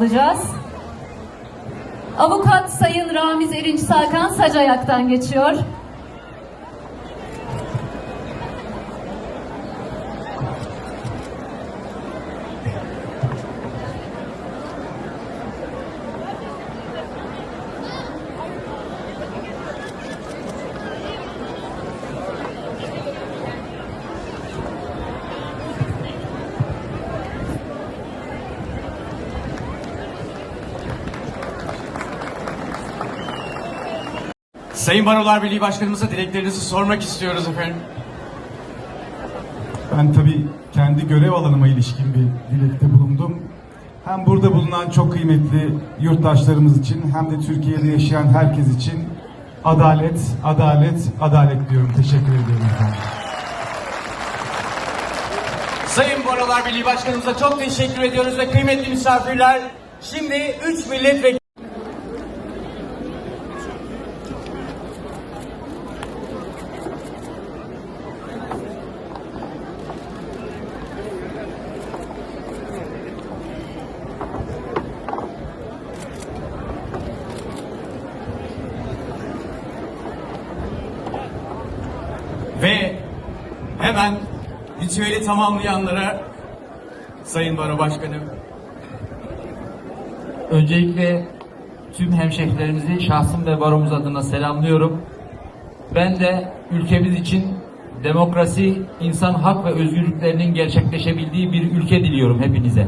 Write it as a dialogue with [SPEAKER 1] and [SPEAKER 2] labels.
[SPEAKER 1] alacağız. Avukat Sayın Ramiz Erinç Sakan Sacayak'tan geçiyor.
[SPEAKER 2] Sayın Barolar Birliği Başkanımıza dileklerinizi sormak istiyoruz efendim.
[SPEAKER 3] Ben tabii kendi görev alanıma ilişkin bir dilekte bulundum. Hem burada bulunan çok kıymetli yurttaşlarımız için hem de Türkiye'de yaşayan herkes için adalet, adalet, adalet diyorum. Teşekkür ediyorum efendim.
[SPEAKER 2] Sayın Barolar Birliği Başkanımıza çok teşekkür ediyoruz ve kıymetli misafirler şimdi 3 milletvekili ve hemen ritüeli tamamlayanlara Sayın Baro Başkanım
[SPEAKER 4] Öncelikle tüm hemşehrilerimizi şahsım ve baromuz adına selamlıyorum. Ben de ülkemiz için demokrasi, insan hak ve özgürlüklerinin gerçekleşebildiği bir ülke diliyorum hepinize.